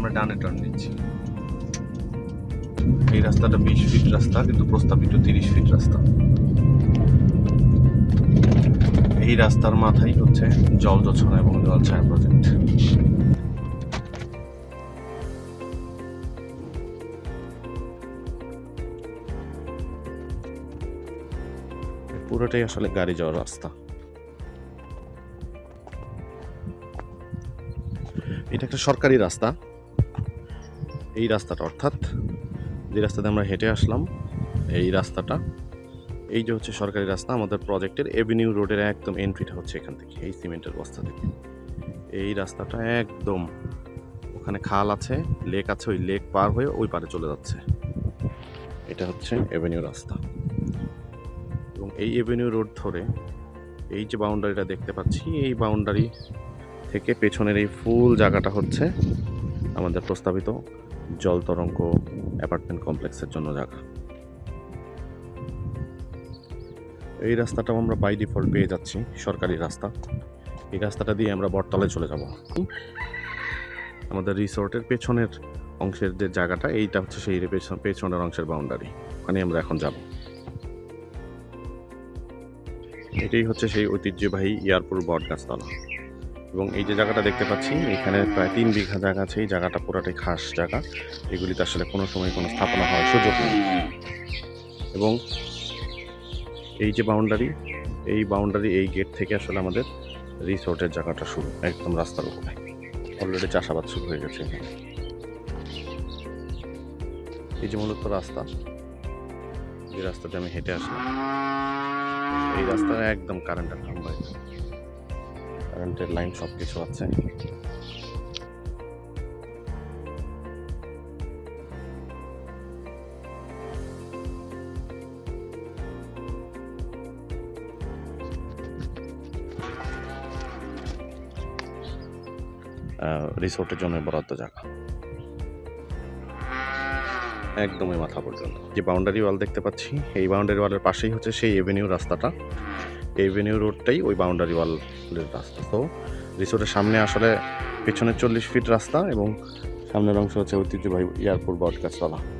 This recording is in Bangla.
আমরা ডানে টার্ন নিচ্ছি। এই রাস্তাটা বিশ ফিট রাস্তা, কিন্তু প্রস্তাবিত তিরিশ ফিট রাস্তা। এই রাস্তার মাথায় হচ্ছে জল যোছনা এবং জল ছায়া প্রজেক্ট পুরোটাই আসলে গাড়ি যাওয়ার রাস্তা। এটা একটা সরকারি রাস্তা। এই রাস্তাটা, অর্থাৎ যে রাস্তাতে আমরা হেঁটে আসলাম, এই রাস্তাটা, এই যে হচ্ছে সরকারি রাস্তা, আমাদের প্রজেক্টের এভিনিউ রোডের একদম এন্ট্রিটা হচ্ছে এখান থেকে, এই সিমেন্টের বস্তা থেকে। এই রাস্তাটা একদম ওখানে খাল আছে, লেক আছে, ওই লেক পার হয়ে ওই পারে চলে যাচ্ছে। এটা হচ্ছে এভিনিউ রাস্তা। এবং এই এভিনিউ রোড ধরে এই যে বাউন্ডারিটা দেখতে পাচ্ছি, এই বাউন্ডারি থেকে পেছনের এই ফুল জায়গাটা হচ্ছে আমাদের প্রস্তাবিত জল তরঙ্গ অ্যাপার্টমেন্ট কমপ্লেক্সের জন্য জায়গা এই রাস্তাটাও আমরা বাই ডিফল্ট পেয়ে যাচ্ছি, সরকারি রাস্তা। এই রাস্তাটা দিয়ে আমরা বটতলায় চলে যাব। আমাদের রিসোর্টের পেছনের অংশের যে জায়গাটা, এইটা হচ্ছে সেই পেছন- পেছনের অংশের বাউন্ডারি ওখানে আমরা এখন যাব। এটাই হচ্ছে সেই ঐতিহ্যবাহী ইয়ারপুর বট গাছতলা এবং এই যে জায়গাটা দেখতে পাচ্ছি, এখানে প্রায় তিন বিঘা জায়গা আছে। এই জায়গাটা পুরোটাই খাস জায়গা। এগুলিতে আসলে কোনো সময় কোনো স্থাপনা হওয়ার সুযোগ নেই। এবং এই যে বাউন্ডারি এই বাউন্ডারি এই গেট থেকে আসলে আমাদের রিসোর্টের জায়গাটা শুরু, একদম রাস্তার উপরে। অলরেডি চাষাবাদ শুরু হয়ে গেছে এই যে মূলত রাস্তা যে রাস্তাতে আমি হেঁটে আসলাম। এই রাস্তায় একদম কারেন্টের খাম্বা। কারেন্টের লাইন সব কিছু আছে রিসোর্টের জন্য বরাদ্দ জায়গা একদমই মাথা পর্যন্ত। যে বাউন্ডারি ওয়াল দেখতে পাচ্ছি, এই বাউন্ডারি ওয়ালের পাশেই হচ্ছে সেই এভিনিউ রাস্তাটা। এভিনিউ রোডটাই ওই বাউন্ডারি ওয়ালের রাস্তা। তো রিসোর্টের সামনে আসলে পেছনে চল্লিশ ফিট রাস্তা এবং সামনের অংশ হচ্ছে ঐতিহ্যবাহী এয়ারপোর্ট বট গাছতলা